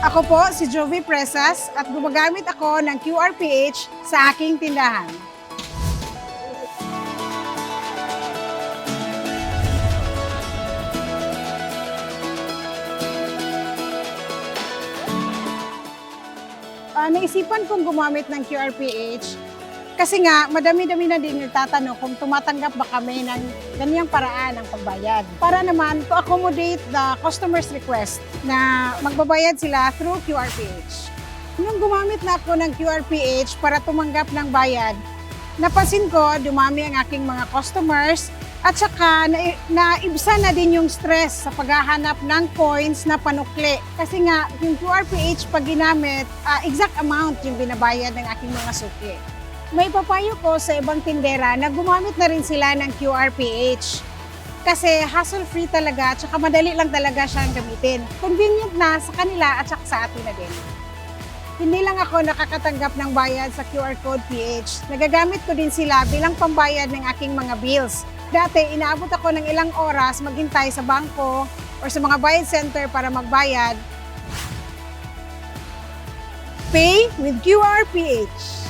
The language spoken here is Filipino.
Ako po si Jovi Presas at gumagamit ako ng QRPH sa aking tindahan. Ah, naisipan kong gumamit ng QRPH kasi nga madami-dami na din nagtatanong kung tumatanggap ba kami ng ganyang paraan ng pagbayad. Para naman to accommodate the customer's request na magbabayad sila through QRPH. Nung gumamit na ako ng QRPH para tumanggap ng bayad, napansin ko dumami ang aking mga customers at saka na, naibsan na din yung stress sa paghahanap ng coins na panukli. Kasi nga, yung QRPH pag ginamit, ah, exact amount yung binabayad ng aking mga sukli. May papayo ko sa ibang tindera na gumamit na rin sila ng QRPH. Kasi hassle-free talaga, at saka madali lang talaga siyang gamitin. Convenient na sa kanila at saka sa atin na din. Hindi lang ako nakakatanggap ng bayad sa QR Code PH. Nagagamit ko din sila bilang pambayad ng aking mga bills. Dati, inaabot ako ng ilang oras maghintay sa bangko or sa mga bayad center para magbayad. Pay with QR PH.